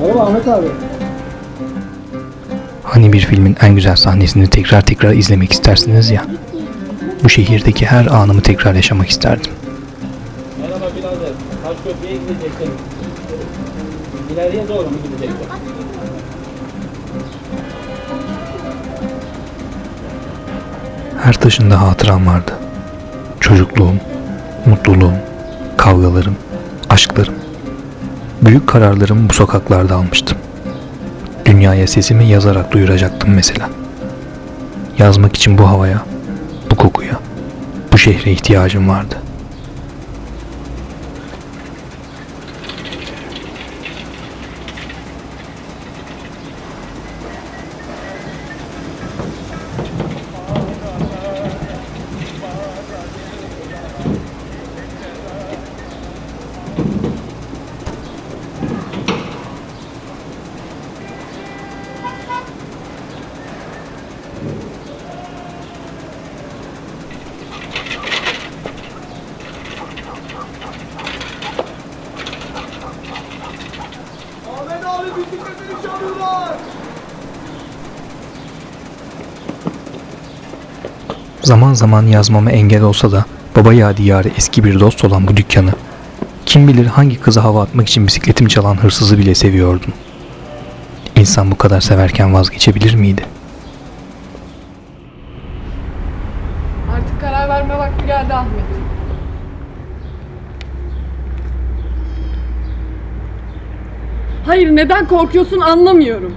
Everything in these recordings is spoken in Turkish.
Merhaba Ahmet abi. Hani bir filmin en güzel sahnesini tekrar tekrar izlemek istersiniz ya. Bu şehirdeki her anımı tekrar yaşamak isterdim. Merhaba birader. Taşköprü'ye gideceksin. İleriye doğru mu gideceksin? Her taşında hatıram vardı. Çocukluğum, mutluluğum, kavgalarım, aşklarım. Büyük kararlarımı bu sokaklarda almıştım. Dünyaya sesimi yazarak duyuracaktım mesela. Yazmak için bu havaya, bu kokuya, bu şehre ihtiyacım vardı. Ahmet abi bisikletini çalıyorlar. Zaman zaman yazmama engel olsa da baba yadigarı eski bir dost olan bu dükkanı kim bilir hangi kıza hava atmak için bisikletimi çalan hırsızı bile seviyordum. İnsan bu kadar severken vazgeçebilir miydi? Artık karar verme vakti geldi Ahmet. Hayır neden korkuyorsun anlamıyorum.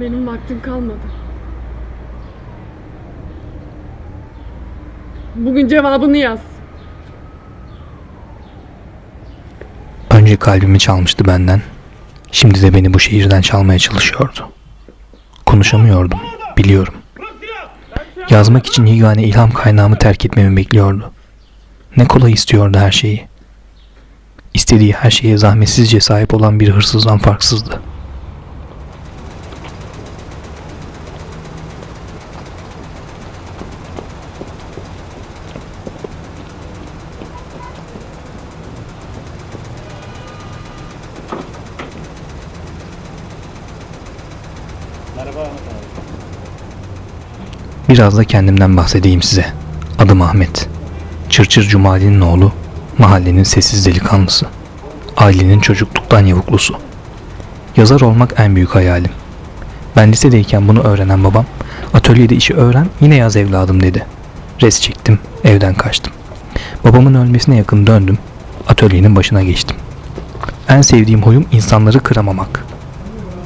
Benim vaktim kalmadı. Bugün cevabını yaz. Önce kalbimi çalmıştı benden. Şimdi de beni bu şehirden çalmaya çalışıyordu. Konuşamıyordum, biliyorum. Yazmak için yegane ilham kaynağımı terk etmemi bekliyordu. Ne kolay istiyordu her şeyi. İstediği her şeye zahmetsizce sahip olan bir hırsızdan farksızdı. Biraz da kendimden bahsedeyim size. Adım Ahmet. Çırçır Cumali'nin oğlu, mahallenin sessiz delikanlısı. Ailenin çocukluktan yavuklusu. Yazar olmak en büyük hayalim. Ben lisedeyken bunu öğrenen babam, atölyede işi öğren yine yaz evladım dedi. Res çektim, evden kaçtım. Babamın ölmesine yakın döndüm, atölyenin başına geçtim. En sevdiğim huyum insanları kıramamak.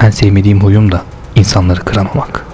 En sevmediğim huyum da insanları kıramamak.''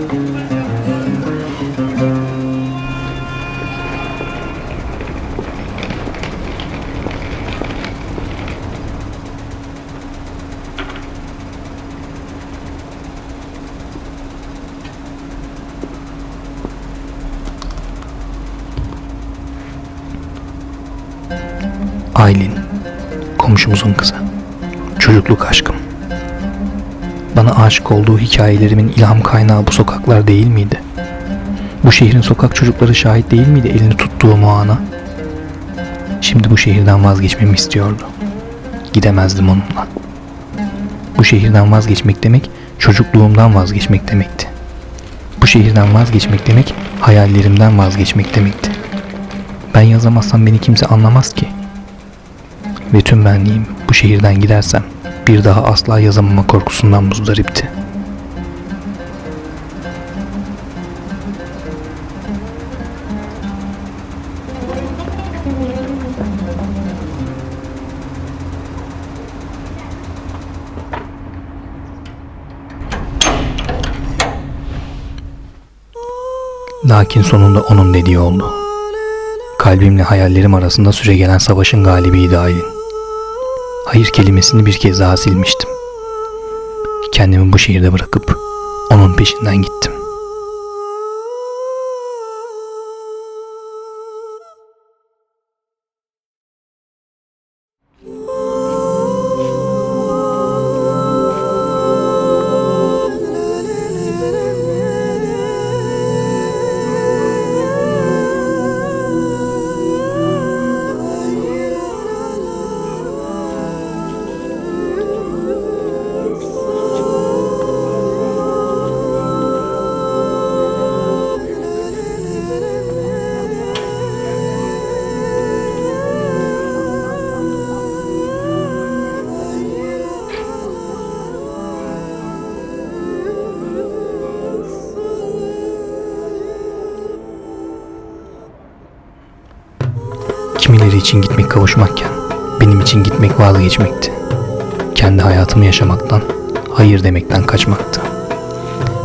Aylin, komşumuzun kızı. Çocukluk aşkım. Bana aşık olduğu hikayelerimin ilham kaynağı bu sokaklar değil miydi? Bu şehrin sokak çocukları şahit değil miydi elini tuttuğum o ana? Şimdi bu şehirden vazgeçmemi istiyordu. Gidemezdim onunla. Bu şehirden vazgeçmek demek çocukluğumdan vazgeçmek demekti. Bu şehirden vazgeçmek demek hayallerimden vazgeçmek demekti. Ben yazamazsam beni kimse anlamaz ki. Ve tüm benliğim bu şehirden gidersem bir daha asla yazamama korkusundan muzdaripti. Lakin sonunda onun dediği oldu. Kalbimle hayallerim arasında süre gelen savaşın galibiydi Aylin. Hayır kelimesini bir kez daha silmiştim. Kendimi bu şehirde bırakıp onun peşinden gittim. Kimileri için gitmek kavuşmakken benim için gitmek vazgeçmekti. Kendi hayatımı yaşamaktan, hayır demekten kaçmaktı.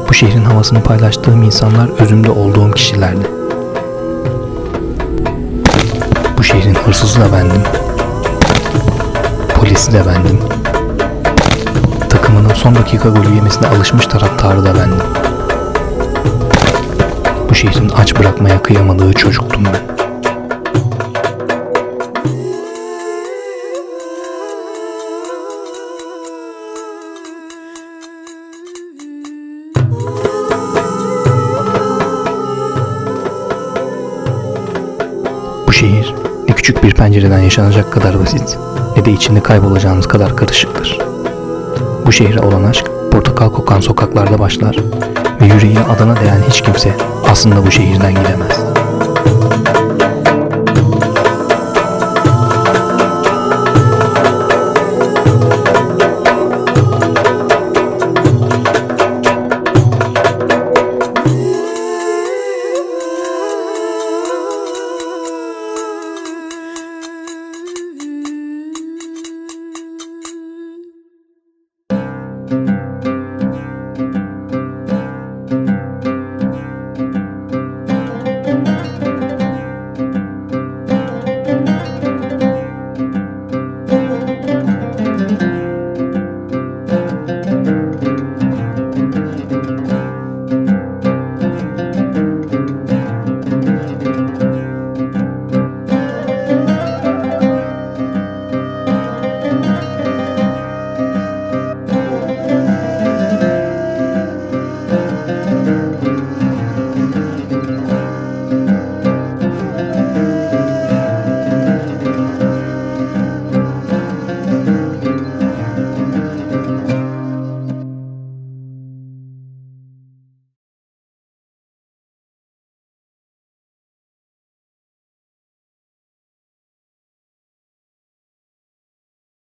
Bu şehrin havasını paylaştığım insanlar özümde olduğum kişilerdi. Bu şehrin hırsızı da bendim. Polisi de bendim. Takımının son dakika golü yemesine alışmış taraftarı da bendim. Bu şehrin aç bırakmaya kıyamadığı çocuktum ben. Küçük bir pencereden yaşanacak kadar basit ne de içinde kaybolacağınız kadar karışıktır. Bu şehre olan aşk portakal kokan sokaklarda başlar ve yüreğine adana değen hiç kimse aslında bu şehirden gidemez.